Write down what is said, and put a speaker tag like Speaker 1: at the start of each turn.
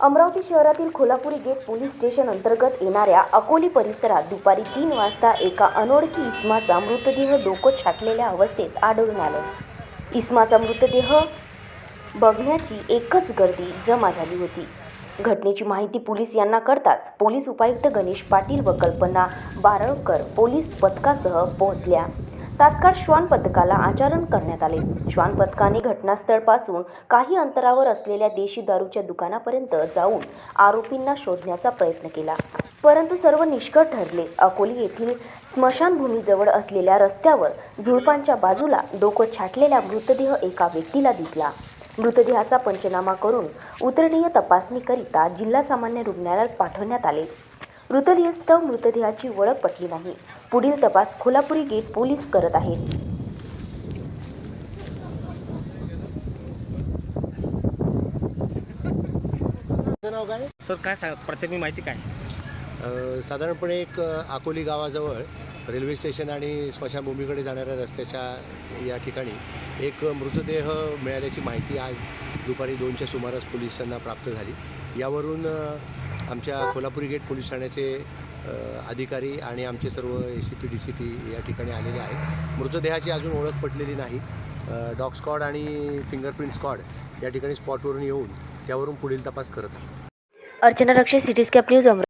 Speaker 1: अमरावती शहरातील Kholapuri gate police station अंतर्गत येणाऱ्या अकोली परिसरात दुपारी तीन वाजता एका अनोळखी इस्माचा मृतदेह डोकं छाटलेल्या अवस्थेत आढळून आलं. इस्माचा मृतदेह बघण्याची एकच गर्दी जमा झाली होती. घटनेची माहिती पोलीस यांना कळताच पोलीस उपायुक्त गणेश पाटील व कल्पना बारळकर पोलीस पथकासह पोहोचल्या. तात्काळ श्वान पथकाला आचरण करण्यात आले. श्वान पथकाने घटनास्थळपासून काही अंतरावर असलेल्या देशी दारूच्या दुकानापर्यंत जाऊन आरोपींना शोधण्याचा प्रयत्न केला. परंतु सर्व निष्कळ ठरले. अकोली येथील स्मशानभूमीजवळ असलेल्या रस्त्यावर झुडपांच्या बाजूला डोकं छाटलेला मृतदेह एका व्यक्तीला दिसला. मृतदेहाचा पंचनामा करून उतरणीय तपासणीकरिता जिल्हा सामान्य रुग्णालयात पाठवण्यात आले. मृतदेहस्थळ मृतदेहाची ओळख पटली नाही. पुढील तपास कोल्हापुरी गेट पोलीस करत आहेत.
Speaker 2: नाव काय?
Speaker 3: सर काय सांग? प्राथमिक माहिती काय?
Speaker 2: अ, साधारणपणे एक अ, अकोली गावाजवळ रेल्वे स्टेशन आणि स्मशानभूमीकडे जाणाऱ्या रस्त्याच्या या ठिकाणी एक मृतदेह मिळाल्याची माहिती आज दुपारी दोनच्या सुमारास पोलिसांना प्राप्त झाली. यावरून अ, आमच्या कोल्हापुरी गेट पोलीस ठाण्याचे अधिकारी आणि आमचे सर्व A C P D C P या ठिकाणी आलेले आहेत. मृतदेहाची अजून ओळख पटलेली नाही. डॉग स्कॉड आणि फिंगरप्रिंट स्कॉड या ठिकाणी स्पॉटवरून येऊन त्यावरून पुढील तपास करत आहे
Speaker 1: अर्चना रक्षे सिटी स्कॅप न्यूज